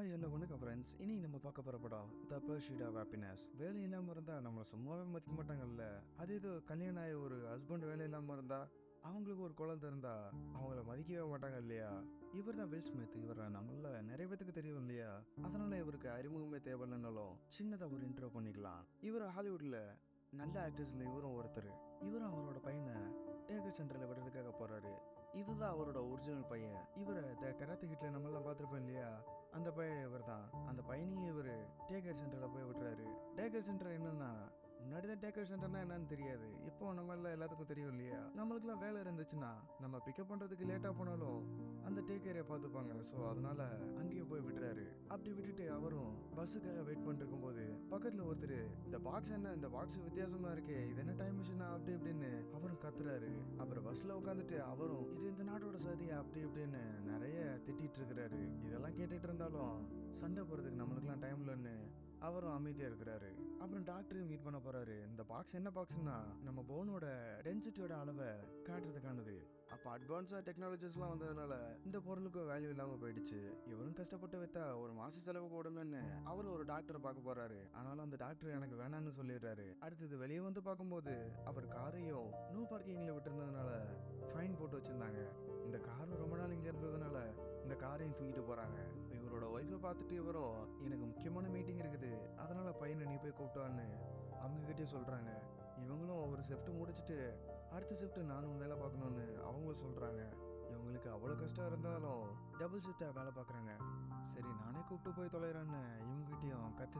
Hi hello வணக்கம் friends இனி நம்ம பார்க்க போகிற படம் த பர்ஷீட் ஆஃப் ஹாப்பினஸ் வேலை இல்லாமல் இருந்தால் நம்மளை சும்மாவே மதிக்க மாட்டாங்கல்ல? அதே இது கல்யாணம் ஆகி ஒரு ஹஸ்பண்ட் வேலை இல்லாமல் இருந்தால் அவங்களுக்கு ஒரு குழந்தை இருந்தால் அவங்கள மதிக்கவே மாட்டாங்க இல்லையா? இவர் தான் வில் ஸ்மித் இவரை நம்மள நிறைய பேத்துக்கு தெரியும் இல்லையா? அதனால இவருக்கு அறிமுகமே தேவையில்லைனாலும் சின்னதாக ஒரு இன்ட்ரோ பண்ணிக்கலாம். இவர் ஹாலிவுட்ல நல்ல ஆக்டர்ஸ்ல இவரும் ஒருத்தர். இவரும் அவரோட பையனை டேகர் சென்டரில் விடுறதுக்காக போறாரு. இதுதான் அவரோட ஒரிஜினல் பையன். இவரை த கராத்தி கிட்ல நம்மளாம் பார்த்துருப்போம் இல்லையா? அந்த பையன் இவர் தான் அந்த பையனையும் இவர் டேக்கர் சென்டரில் போய் விட்டுறாரு. டேக்கர் சென்டர் என்னன்னா முன்னாடி தான் டேக்கர் சென்டர்னா என்னன்னு தெரியாது. இப்போ நம்ம எல்லாம் எல்லாத்துக்கும் தெரியும் இல்லையா? நம்மளுக்குலாம் வேலை இருந்துச்சுன்னா நம்ம பிக்கப் பண்ணுறதுக்கு லேட்டாக போனாலும் அந்த டேக் ஏரியா பார்த்துப்பாங்க. ஸோ அதனால அங்கேயும் போய் விட்டுறாரு அப்படி விட்டுட்டு அவரும் பஸ்ஸுக்காக வெயிட் பண்ணிட்டு இருக்கும்போது பக்கத்தில் ஒருத்தர் இந்த பாக்ஸ் என்ன? இந்த பாக்ஸ் வித்தியாசமா இருக்கே. இது என்ன டைம் மிஷினா அப்படி இப்படின்னு அவரும் கத்துறாரு. அப்புறம் பஸ்ல உட்காந்துட்டு அவரும் இது இந்த நாட்டோட சதியா? அப்படி இப்படின்னு நிறைய திட்டிட்டு இருக்கிறாரு. இதெல்லாம் கேட்டுட்டு இருந்தாலும் சண்டை போறதுக்கு நம்மளுக்குலாம் டைம் இல்லைன்னு அவரும் அமைதியாக இருக்கிறாரு. டாக்டர் டாக்டரையும் மீட் பண்ண போறாரு. இந்த பாக்ஸ் என்ன பாக்ஸ்னா நம்ம போனோட டென்சிட்டியோட அளவை காட்டுறதுக்கானது. அப்ப அட்வான்ஸா டெக்னாலஜிஸ்லாம் வந்ததுனால இந்த பொருளுக்கும் வேல்யூ இல்லாம போயிடுச்சு. இவரும் கஷ்டப்பட்டு வைத்தா ஒரு மாச செலவு கூடமேன்னு அவரும் ஒரு டாக்டரை பார்க்க போறாரு. ஆனாலும் அந்த டாக்டர் எனக்கு வேணாம்னு சொல்லிடுறாரு. அடுத்தது வெளியே வந்து பார்க்கும்போது அவர் காரையும் நோ பார்க்கிங்ல விட்டுருந்ததுனால ஃபைன் போட்டு வச்சு பார்த்துட்டு இவரும் எனக்கு முக்கியமான மீட்டிங் இருக்குது. அதனால் பையனை நீ போய் கூப்பிட்டான்னு அவங்க சொல்கிறாங்க இவங்களும் ஒரு ஷிஃப்ட் முடிச்சுட்டு அடுத்த ஷிஃப்ட் நானும் வேலை பார்க்கணும்னு அவங்க சொல்கிறாங்க இவங்களுக்கு அவ்வளோ கஷ்டம் இருந்தாலும் டபுள் ஷிஃப்டாக வேலை பார்க்குறாங்க. சரி நானே கூப்பிட்டு போய் தொலைகிறேன்னு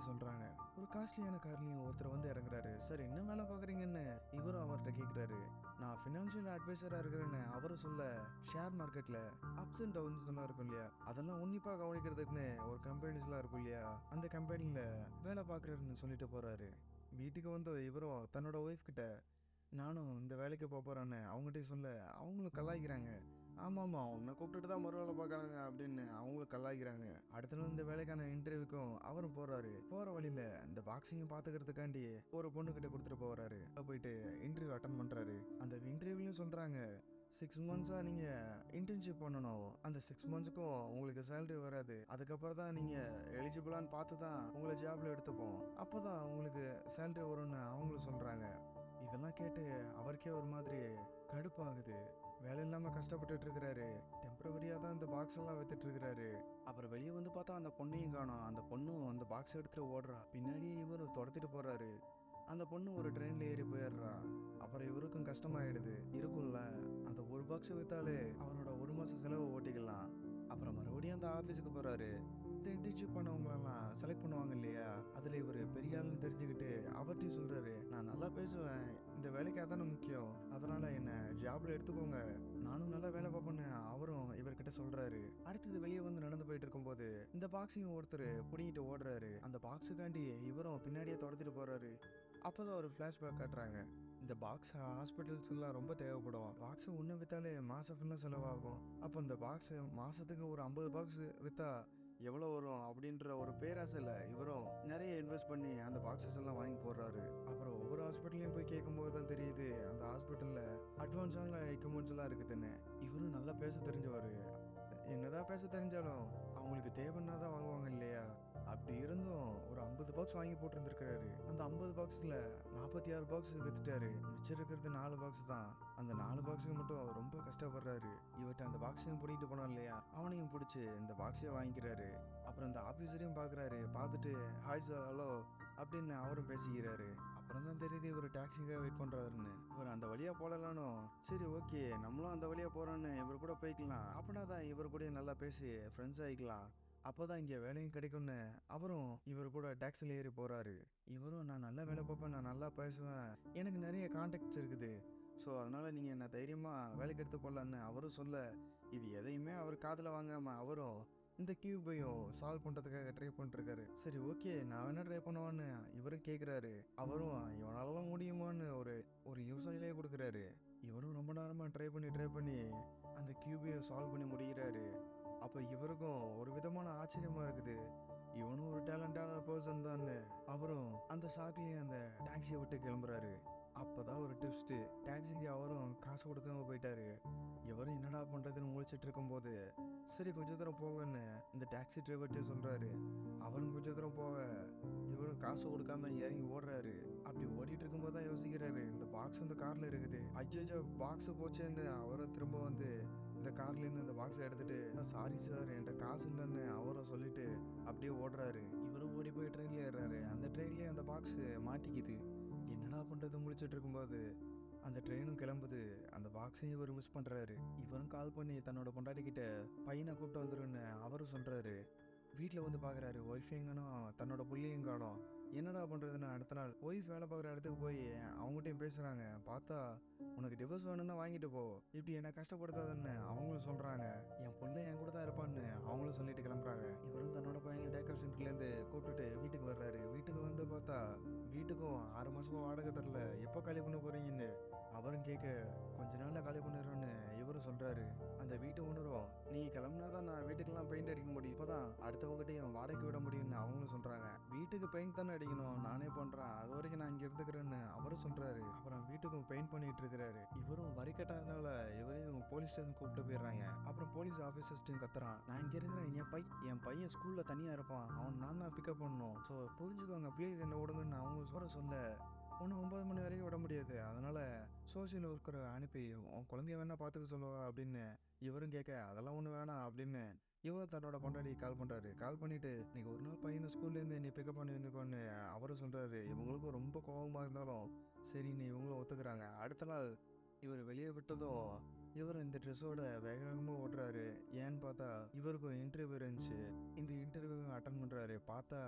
பேசி சொல்கிறாங்க ஒரு காஸ்ட்லியான கார்லையும் ஒருத்தர் வந்து இறங்குறாரு. சார் என்ன வேலை பார்க்குறீங்கன்னு? இவரும் அவர்கிட்ட கேட்குறாரு நான் ஃபினான்ஷியல் அட்வைசராக இருக்கிறேன்னு அவரும் சொல்ல ஷேர் மார்க்கெட்டில் அப்ஸ் அண்ட் டவுன்ஸ் எல்லாம் இருக்கும் இல்லையா? அதெல்லாம் உன்னிப்பாக கவனிக்கிறதுக்குன்னு ஒரு கம்பெனிஸ்லாம் இருக்கும் இல்லையா? அந்த கம்பெனியில் வேலை பார்க்குறாருன்னு சொல்லிட்டு போகிறாரு வீட்டுக்கு வந்த இவரும் தன்னோட ஒய்ஃப் கிட்ட நானும் இந்த வேலைக்கு போக போகிறேன்னு அவங்ககிட்ட சொல்ல அவங்களும் கலாய்க்கிறாங்க. ஆமாம் உன்னை கூப்பிட்டுட்டு தான் மறு வேலை பார்க்குறாங்க அப்படின்னு அவங்களும் கலாய்க்கிறாங்க. அடுத்த நாள் இந்த வேலைக்கான இன்டர்வியூக்கும் அவரும் போகிறாரு போகிற வழியில் இந்த பாக்ஸிங்கும் பார்த்துக்கிறதுக்காண்டி ஒரு பொண்ணுக்கிட்ட கொடுத்துட்டு போகிறாரு போயிட்டு இன்டர்வியூ அட்டன் பண்ணுறாரு அந்த இன்டர்வியூலையும் சொல்கிறாங்க சிக்ஸ் மந்த்ஸாக நீங்கள் இன்டர்ன்ஷிப் பண்ணணும். அந்த சிக்ஸ் மந்த்ஸுக்கும் உங்களுக்கு சேலரி வராது. அதுக்கப்புறம் தான் நீங்கள் எலிஜிபிளான்னு பார்த்து தான் உங்களை ஜாப்ல எடுத்துப்போம். அப்போ தான் உங்களுக்கு சேலரி வரும்னு அவங்களும் சொல்கிறாங்க இதெல்லாம் கேட்டு அவருக்கே ஒரு மாதிரி கடுப்பாகுது. வேலை இல்லாமல் கஷ்டப்பட்டுட்டு இருக்கிறாரு டெம்பரவரியாக தான் இந்த பாக்ஸ் எல்லாம் வித்துட்டு இருக்கிறாரு அப்புறம் வெளியே வந்து பார்த்தா அந்த பொண்ணையும் காணும். அந்த பொண்ணும் அந்த பாக்ஸ் எடுத்துட்டு ஓடுறா. பின்னாடியே இவர் துரத்திட்டு போறாரு. அந்த பொண்ணு ஒரு ட்ரெயின்ல ஏறி போயிடுறா. அப்புறம் இவருக்கும் கஷ்டமாயிடுது. இருக்கும்ல. அந்த ஒரு பாக்ஸ் வித்தாலே அவரோட ஒரு மாசம் செலவு ஓட்டிக்கலாம். அப்புறம் மறுபடியும் அந்த ஆஃபீஸுக்கு போறாரு. இந்த இன்டர்ன்ஷிப் பண்ணவங்களெல்லாம் செலக்ட் பண்ணுவாங்க இல்லையா? அதில் இவர் பெரிய ஆளுன்னு தெரிஞ்சுக்கிட்டு அவர்கிட்டையும் சொல்கிறாரு நான் நல்லா பேசுவேன். இந்த வேலைக்காக தானே முக்கியம். அதனால என்ன ஜாப்ல எடுத்துக்கோங்க. நானும் நல்லா வேலை பார்ப்பேன்னு அவரும் இவர்கிட்ட சொல்றாரு. அடுத்தது வெளியே வந்து நடந்து போயிட்டு இருக்கும்போது இந்த பாக்ஸையும் ஒருத்தர் புடிங்கிட்டு ஓடுறாரு. அந்த பாக்ஸுக்காண்டி இவரும் பின்னாடியே துரத்திட்டு போறாரு. அப்போதான் ஒரு ஃப்ளாஷ்பேக் காட்டுறாங்க. இந்த பாக்ஸ் ஹாஸ்பிட்டல்ஸ்லாம் ரொம்ப தேவைப்படும். பாக்ஸ் ஒன்று வித்தாலே மாசம் ஃபுல்லாக செலவாகும். அப்போ இந்த பாக்ஸ் மாசத்துக்கு ஒரு ஐம்பது பாக்ஸ் வித்தா எவ்வளோ வரும் அப்படின்ற ஒரு பேராசையில் இவரும் நிறைய இன்வெஸ்ட் பண்ணி அந்த பாக்ஸஸ் எல்லாம் வாங்கி போடுறாரு. அப்புறம் ஹாஸ்பிட்டல்லையும் போய் கேட்கும்போது தான் தெரியுது அந்த ஹாஸ்பிட்டலில் அட்வான்ஸான எக்யூப்மெண்ட்ஸ்லாம் இருக்குதுன்னு. இவரும் நல்லா பேச தெரிஞ்சவர். என்னதான் பேச தெரிஞ்சாலும் அவங்களுக்கு தேவைன்னா தான் வாங்குவாங்க இல்லையா? அப்படி இருந்தும் ஒரு ஐம்பது பாக்ஸ் வாங்கி போட்டிருந்திருக்காரு அந்த ஐம்பது பாக்ஸில் நாற்பத்தி ஆறு பாக்ஸ் வித்துட்டாரு. மிச்சம் இருக்கிறது நாலு பாக்ஸ் தான். அந்த நாலு பாக்ஸுக்கு மட்டும் ரொம்ப கஷ்டப்படுறாரு. இவர்கிட்ட அந்த பாக்ஸையும் பிடிக்கிட்டு போனோம் இல்லையா? அவனையும் பிடிச்சி இந்த பாக்ஸையும் வாங்கிக்கிறாரு. அப்புறம் இந்த ஆஃபீஸரையும் பார்க்குறாரு பார்த்துட்டு ஹாய் சார் ஹலோ அப்படின்னு அவரும் பேசிக்கிறாரு. அப்புறம் தான் தெரியுது இவர் டாக்ஸிக்காக வெயிட் பண்ணுறாருன்னு இவர் அந்த வழியாக போடலானோ சரி ஓகே நம்மளும் அந்த வழியாக போகிறோன்னு இவர் கூட போய்க்கலாம். அப்படின்னா தான் இவர் கூட நல்லா பேசி ஃப்ரெண்ட்ஸ் ஆகிக்கலாம் அப்போதான் இங்கே வேலையும் கிடைக்கும்னு. அவரும் இவர் கூட டாக்ஸில் ஏறி போகிறாரு இவரும் நான் நல்லா வேலை பார்ப்பேன் நான் நல்லா பேசுவேன். எனக்கு நிறைய கான்டாக்ட்ஸ் இருக்குது. ஸோ அதனால் நீங்கள் என்ன தைரியமாக வேலைக்கு எடுத்து போடலான்னு அவரும் சொல்ல இது எதையுமே அவர் காதில் வாங்காமல் அவரும் இந்த கியூபையும் சால்வ் பண்ணுறதுக்காக ட்ரை பண்ணிருக்காரு சரி ஓகே நான் வேணா ட்ரை பண்ணுவான்னு இவரும் கேட்குறாரு அவரும் இவனாலலாம் முடியுமான்னு ஒரு ஒரு யோசனையிலே கொடுக்குறாரு. இவரும் ரொம்ப நேரமாக ட்ரை பண்ணி ட்ரை பண்ணி அந்த கியூபையும் சால்வ் பண்ணி முடிகிறாரு அப்போ இவருக்கும் ஒரு விதமான ஆச்சரியமா இருக்குது. இவனும் ஒரு டேலண்டான பர்சன் தான் அவரும் அந்த ஷாக்லயே அந்த டாக்ஸியை விட்டு கிளம்புறாரு. அப்போதான் ஒரு ட்விஸ்ட்டு டாக்ஸிக்கு அவரும் காசு கொடுக்காம போயிட்டாரு. இவரும் என்னடா பண்ணுறதுன்னு முழிச்சிட்டு இருக்கும்போது சரி கொஞ்ச தூரம் போங்கன்னு இந்த டாக்ஸி டிரைவர்கிட்ட சொல்கிறாரு அவரும் கொஞ்ச தூரம் போக இவரும் காசு கொடுக்காம இறங்கி ஓடுறாரு. அப்படி ஓடிட்டு இருக்கும்போது தான் யோசிக்கிறாரு இந்த பாக்ஸ் இந்த காரில் இருக்குது. அஜ்ஜோ பாக்ஸ் போச்சேன்னு அவரும் திரும்ப வந்து இந்த கார்லேருந்து இந்த பாக்ஸை எடுத்துட்டு சாரி சார் என்கிட்ட காசு இல்லைன்னு அவரும் சொல்லிட்டு அப்படியே ஓடுறாரு. இவரும் ஓடி போய் ட்ரெயினில் ஏறுறாரு. அந்த ட்ரெயின்லேயே அந்த பாக்ஸ் மாட்டிக்குது. என்னடா பண்ணுறது முடிச்சுட்டு இருக்கும்போது அந்த ட்ரெயினும் கிளம்புது. அந்த பாக்ஸையும் இவர் மிஸ் பண்ணுறாரு இவரும் கால் பண்ணி தன்னோட பொண்டாட்டிக்கிட்ட பையனை கூப்பிட்டு வந்துருன்னு அவரும் சொல்கிறாரு வீட்டில் வந்து பார்க்குறாரு ஒய்ஃப் எங்கனும் தன்னோட புள்ளியும் காணும் என்னடா பண்ணுறதுன்னு அடுத்த நாள். ஒய்ஃப் வேலை பார்க்குற இடத்துக்கு போய் அவங்ககிட்டயும் பேசுகிறாங்க பார்த்தா உனக்கு டிவோர்ஸ் வேணும்னா வாங்கிட்டு போ. இப்படி என்ன கஷ்டப்படுத்தாதுன்னு அவங்களும் சொல்கிறாங்க என் பொண்ணு என் கூட தான் இருப்பான்னு அவங்களும் சொல்லிட்டு கிளம்புறாங்க. இவரும் தன்னோட பையனை டேக்கர் சென்டர்லேருந்து கூப்பிட்டுட்டு வீட்டுக்கு வர்றாரு. வீட்டுக்கு வந்து பார்த்தா வீட்டுக்கும் ஆறு மாதமும் வாடகை தரல. எப்போ காலி பண்ண போகிறீங்கன்னு அவரும் கேட்க கொஞ்ச நாளில் காலி பண்ணிடுறோன்னு இவரும் சொல்கிறாரு அந்த வீட்டு உணர்வும் நீ கிளம்புனா தான் நான் வீட்டுக்கெல்லாம் பெயிண்ட் அடிக்க முடியும். இப்போதான் அடுத்தவங்ககிட்டயும் வாடகைக்கு விட முடியும்னு அவங்களும் சொல்றாங்க. வீட்டுக்கு பெயிண்ட் தானே அடிக்கணும் நானே பண்றேன். அது வரைக்கும் நான் இங்க இருந்துக்கிறேன்னு அவரும் சொல்றாரு. அப்புறம் வீட்டுக்கும் பெயிண்ட் பண்ணிட்டு இருக்கிறாரு. இவரும் வரி கட்டாதனால இவரையும் போலீஸ் ஸ்டேஷன் கூப்பிட்டு போயிடுறாங்க. அப்புறம் போலீஸ் ஆஃபீஸர்ஸ்ட்டும் கத்துறான். நான் இங்க இருக்கிறேன் என் பை என் பையன் ஸ்கூல்ல தனியா இருப்பான். அவன் நான் தான் பிக்கப் பண்ணணும். ஸோ புரிஞ்சுக்கோங்க ப்ளீஸ் என்ன விடுங்கன்னு அவங்க சொல்ல சொல்ல ஒன்று ஒம்பது மணி வரைக்கும் விட முடியாது. அதனால் சோஷியல் ஒர்க்கரை அனுப்பி உன் குழந்தைய வேணால் பார்த்துக்க சொல்லுவா அப்படின்னு இவரும் கேட்க அதெல்லாம் ஒன்று வேணாம் அப்படின்னு இவர் தன்னோட பொண்டாடி கால் பண்ணுறாரு கால் பண்ணிவிட்டு இன்னைக்கு ஒரு நாள் பையனை ஸ்கூல்லேருந்து நீ பிக்கப் பண்ணி வந்துக்கோன்னு அவரும் சொல்கிறாரு இவங்களுக்கும் ரொம்ப கோபமாக இருந்தாலும் சரின்னு இவங்களும் ஒத்துக்கிறாங்க. அடுத்த நாள் இவர் வெளியே விட்டதும் இவர் இந்த ட்ரெஸ்ஸோட வேக வேகமாக ஓடுறாரு ஏன்னு பார்த்தா இவருக்கும் இன்டர்வியூ இருந்துச்சு. இந்த பார்த்தா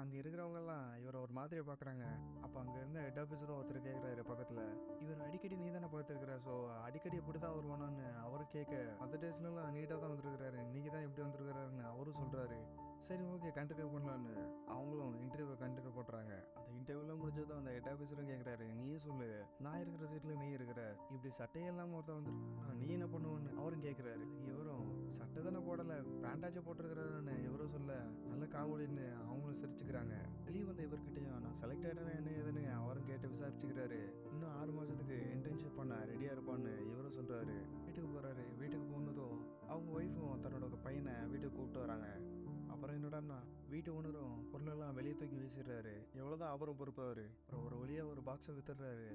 அங்கே இருக்கிறவங்கெல்லாம் இவரை ஒரு மாதிரியை பார்க்குறாங்க. அப்போ அங்கே இருந்த ஹெட் ஆஃபீஸரும் ஒருத்தர் கேட்குறாரு பக்கத்தில். இவர் அடிக்கடி நீ தானே பார்த்துருக்குற? ஸோ அடிக்கடி எப்படி தான் வருவானான்னு அவரும் கேட்க அந்த டேஸ்லலாம் நீட்டாக தான் வந்திருக்கிறாரு. இன்றைக்கி தான் எப்படி வந்திருக்கிறாருன்னு அவரும் சொல்கிறாரு சரி ஓகே கண்டினியூ பண்ணலான்னு. அவங்களும் இன்டர்வியூ கண்டினியூ பண்ணுறாங்க அந்த இன்டர்வியூலாம் முடிஞ்சதும் அந்த ஹெட் ஆஃபீஸரும் கேட்குறாரு நீயே சொல்லு. நான் இருக்கிற சீட்டில் நீ இருக்கிற. இப்படி சட்டையெல்லாம் ஒருத்தன் வந்துருக்கான். நீ என்ன பண்ணுவேன்னு? அவரும் கேட்குறாரு இவரும் சட்டை தானே போடலை. பேண்டாச்சும் போட்டிருக்கிறாருன்னு இவரும் சொல்ல நல்ல காமெடின்னு அவங்களும் சிரிச்சுக்கிறாங்க. வெளியே வந்த இவர்கிட்டையும் நான் செலக்ட் ஆகிட்டேன்னா என்ன ஏதுன்னு? அவரும் கேட்டு விசாரிச்சுக்கிறாரு. இன்னும் ஆறு மாதத்துக்கு இன்டர்ன்ஷிப் பண்ண ரெடியாக இருப்பான்னு இவரும் சொல்கிறாரு வீட்டுக்கு போகிறாரு வீட்டுக்கு போனதும் அவங்க ஒய்ஃப் அப்புறம் வீட்டு ஓனரும் பொருளெல்லாம் வெளியே தூக்கி வீசிடுறாரு. எவ்வளோதான் அவரும் பொறுப்பாரு. அப்புறம் ஒரு வழியாக ஒரு பாக்ஸை வித்துடுறாரு.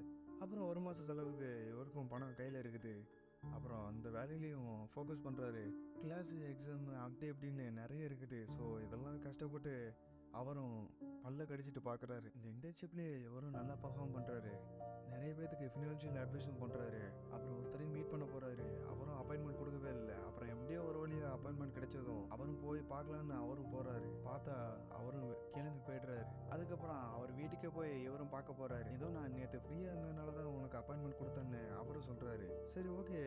அப்புறம் ஒரு மாத செலவுக்கு இவருக்கும் பணம் கையில் இருக்குது. அப்புறம் அந்த வேலையிலையும் ஃபோக்கஸ் பண்ணுறாரு கிளாஸ் எக்ஸாம் அப்படி இப்படின்னு நிறைய இருக்குது. ஸோ இதெல்லாம் கஷ்டப்பட்டு அவரும் பல்ல கடிச்சிட்டு பார்க்குறாரு இந்த இன்டர்ன்ஷிப்லேயே எவரும் நல்லா பர்ஃபார்ம் பண்ணுறாரு நிறைய பேர்த்துக்கு ஃபினான்ஷியல் அட்வைஸும் பண்ணுறாரு அப்புறம் ஒருத்தரையும் மீட் பண்ண போகிறாரு அப்பாயின்மெண்ட் கிடைச்சதும் அவரும் போய் பார்க்கலான்னு அவரும் போகிறாரு பார்த்தா அவரும் கிளம்பி போயிடுறாரு. அதுக்கப்புறம் அவர் வீட்டுக்கே போய் இவரும் பார்க்க போறாரு. ஏதோ நான் நேற்று ஃப்ரீயாக இருந்ததுனால தான் உனக்கு அப்பாயின்மெண்ட் கொடுத்தேன்னு அவரும் சொல்கிறாரு சரி ஓகே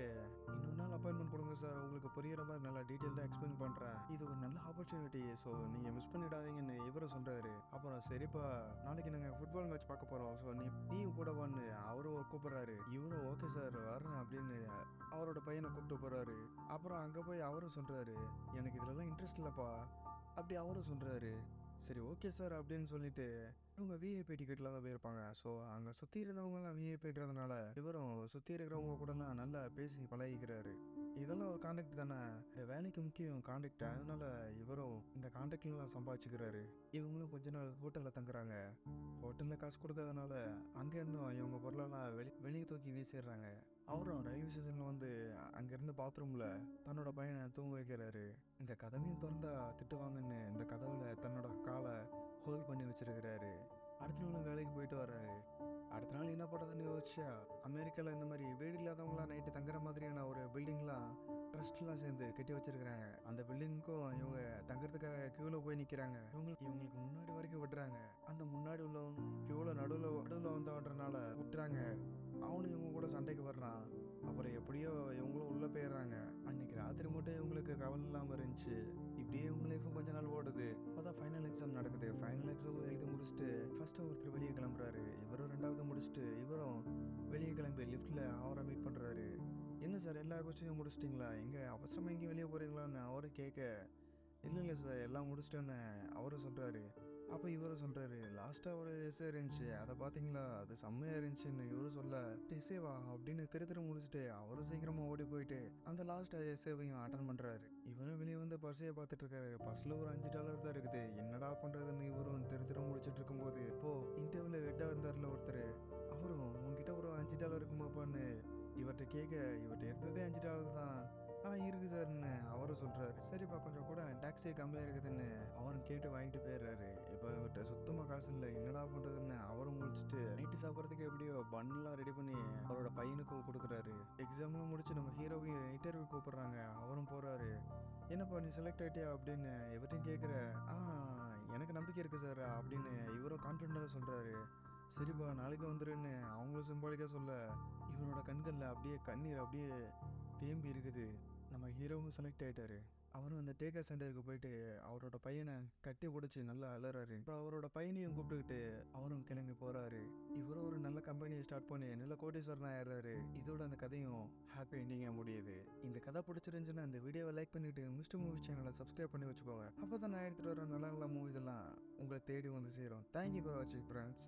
இன்னொரு நாள் அப்பாயின்மெண்ட் கொடுங்க சார் உங்களுக்கு புரியுற மாதிரி நல்லா டீட்டெயிலாக எக்ஸ்பிளைன் பண்ணுறேன் இது ஒரு நல்ல ஆப்பர்ச்சுனிட்டி ஸோ நீங்கள் மிஸ் பண்ணிடாதீங்கன்னு இவரும் சொல்கிறாரு அப்புறம் சரிப்பா நாளைக்கு நாங்கள் ஃபுட்பால் மேட்ச் பார்க்க போகிறோம் ஸோ நீ நீயும் கூட வான்னு அவரும் கூப்பிட்றாரு. இவரும் ஓகே சார் வர்றேன் அப்படின்னு அவரோட பையனை கூப்பிட்டு போகிறாரு அப்புறம் அங்கே போய் அவரும் சொல்கிறாரு எனக்கு இதுலலாம் இன்ட்ரெஸ்ட் இல்லைப்பா. அப்படி அவரும் சொல்கிறாரு சரி ஓகே சார் அப்படின்னு சொல்லிட்டு இவங்க விஐபி டிக்கெட்டில் தான் போயிருப்பாங்க. ஸோ அங்கே சுற்றி இருந்தவங்கலாம் விஐபின்றதுனால இவரும் சுற்றி இருக்கிறவங்க கூடலாம் நல்லா பேசி பழகிக்கிறாரு. இதெல்லாம் ஒரு காண்டாக்ட் தானே. இந்த வேலைக்கு முக்கியம் காண்டாக்ட் அதனால இவரும் இந்த காண்டாக்ட்லாம் சம்பாதிச்சுக்கிறாரு. இவங்களும் கொஞ்ச நாள் ஹோட்டலில் தங்குறாங்க. ஹோட்டலில் காசு கொடுக்காதனால அங்கேருந்தும் இவங்க பொருளெல்லாம் வெளி வெளியே தூக்கி வீசிடுறாங்க. அவரும் ரயில்வே ஸ்டேஷனில் வந்து அங்கேருந்து பாத்ரூமில் தன்னோட பையனை தூங்க வைக்கிறாரு. இந்த கதவையும் திறந்தா திட்டுவாங்கன்னு இந்த கதவில் தன்னோட காலை ஹோல்ட் பண்ணி வச்சிருக்கிறாரு. அடுத்த நாள் வேலைக்கு போயிட்டு வர்றாரு. அடுத்த நாள் என்ன பண்ணுறதுன்னு யோசிச்சா அமெரிக்காவில் இந்த மாதிரி வீடு இல்லாதவங்களாம் நைட்டு தங்குற மாதிரியான ஒரு பில்டிங்லாம் ட்ரஸ்ட்லாம் சேர்ந்து கட்டி வச்சிருக்கிறாங்க. அந்த பில்டிங்க்கும் இவங்க தங்குறதுக்காக க்யூவில் போய் நிற்கிறாங்க இவங்களுக்கு இவங்களுக்கு முன்னாடி வரைக்கும் விடுறாங்க. அந்த முன்னாடி உள்ளவனும் க்யூவில் நடுவில் நடுவில் வந்தவன்றனால விட்டுறாங்க. அவனும் இவங்க கூட சண்டைக்கு வர்றான். அப்புறம் எப்படியோ இவங்களும் உள்ளே போயிடுறாங்க. அன்னைக்கு ராத்திரி மட்டும் இவங்களுக்கு கவலை இல்லாமல் இருந்துச்சு. இப்படியே இவங்க லைஃபும் கொஞ்ச நாள் ஓடுது. பார்த்தா ஃபைனல் எக்ஸாம் நடக்குது. ஃபைனல் எக்ஸாம் எழுதி முடிச்சுட்டு ஃபர்ஸ்ட் ஒருத்தர் வெளியே கிளம்புறாரு. இவரும் ரெண்டாவது முடிச்சுட்டு இவரும் வெளியே கிளம்பி லிஃப்ட்டில் அவரை மீட் பண்ணுறாரு என்ன சார் எல்லா கொஸ்டினையும் முடிச்சிட்டிங்களா? எங்கே அவசரமாக எங்கேயும் வெளியே போகிறீங்களான்னு அவரும் கேட்க இல்லை இல்லை சார் எல்லாம் முடிச்சிட்டோன்னு அவரும் சொல்கிறாரு அப்போ இவரும் சொல்கிறாரு லாஸ்ட்டாக ஒரு எஸ்ஸே இருந்துச்சு. அதை பார்த்தீங்களா அது செம்மையாக இருந்துச்சுன்னு இவரும் சொல்ல எஸ்ஏவா அப்படின்னு திரு திரு முடிச்சுட்டு அவரும் சீக்கிரமாக ஓடி போயிட்டு அந்த லாஸ்ட் எஸ்ஏவையும் அட்டன் பண்ணுறாரு இவரும் வெளியே வந்து பர்ஸையை பார்த்துட்டு இருக்காரு. பர்ஸில் ஒரு அஞ்சு டாலர் தான் இருக்குது. என்னடா பண்ணுறதுன்னு இவரும் திரு திரு முடிச்சுட்டு இருக்கும்போது இப்போது இன்டர்வியூவில் ஹெட்டாக இருந்தார்ல ஒருத்தர். அவரும் உங்ககிட்ட ஒரு அஞ்சு டாலர் இருக்குமாப்பான்னு இவர்கிட்ட கேட்க இவர்கிட்ட இருந்ததே அஞ்சு டாலர் தான். ஆ இருக்குது சார்னு அவரும் சொல்கிறாரு சரிப்பா கொஞ்சம் கூட டாக்ஸி கம்மியாக இருக்குதுன்னு அவரும் கேட்டு வாங்கிட்டு போயிடுறாரு. இப்போ இவர்கிட்ட சுத்தமாக காசு இல்லை என்னடா பண்ணுறதுன்னு அவரும் முடிச்சுட்டு நைட்டு சாப்பிட்றதுக்கு எப்படியோ பண்ணெலாம் ரெடி பண்ணி அவரோட பையனுக்கும் கொடுக்குறாரு. எக்ஸாம்லாம் முடிச்சு நம்ம ஹீரோவையும் இன்டர்வியூ கூப்பிட்றாங்க. அவரும் போகிறாரு என்னப்பா நீ செலக்ட் ஆகிட்டியா அப்படின்னு இவர்கிட்டையும் கேட்குற ஆ எனக்கு நம்பிக்கை இருக்குது சார் அப்படின்னு இவரும் கான்ஃபிடண்ட்டாக சொல்கிறாரு சரிப்பா நாளைக்கு வந்துருன்னு அவங்களும் சிம்பாலிக்காக சொல்ல இவரோட கண்களில் அப்படியே கண்ணீர் அப்படியே தேம்பி இருக்குது. நம்ம ஹீரோவும் செலக்ட் ஆகிட்டாரு அவரும் அந்த டேக்கர் சென்டருக்கு போயிட்டு அவரோட பையனை கட்டி பிடிச்சி நல்லா அலறாரு. அப்புறம் அவரோட பையனையும் கூப்பிட்டுக்கிட்டு அவரும் கிளம்பி போகிறாரு இவரும் ஒரு நல்ல கம்பெனியை ஸ்டார்ட் பண்ணி நல்ல கோடீஸ்வரன் ஆயிடுறாரு. இதோட அந்த கதையும் ஹாப்பி எண்டிங்காக முடியுது. இந்த கதை பிடிச்சிருந்துச்சுன்னா இந்த வீடியோவை லைக் பண்ணிவிட்டு மிஸ்டர் மூவி சேனலை சப்ஸ்கிரைப் பண்ணி வச்சுக்கோங்க. அப்போ தான் நான் எடுத்துகிட்டு வர நல்ல நல்ல மூவிஸ் எல்லாம் உங்களை தேடி வந்து சேரும். தேங்க்யூ ஃபார் வாட்சிங் ஃப்ரெண்ட்ஸ்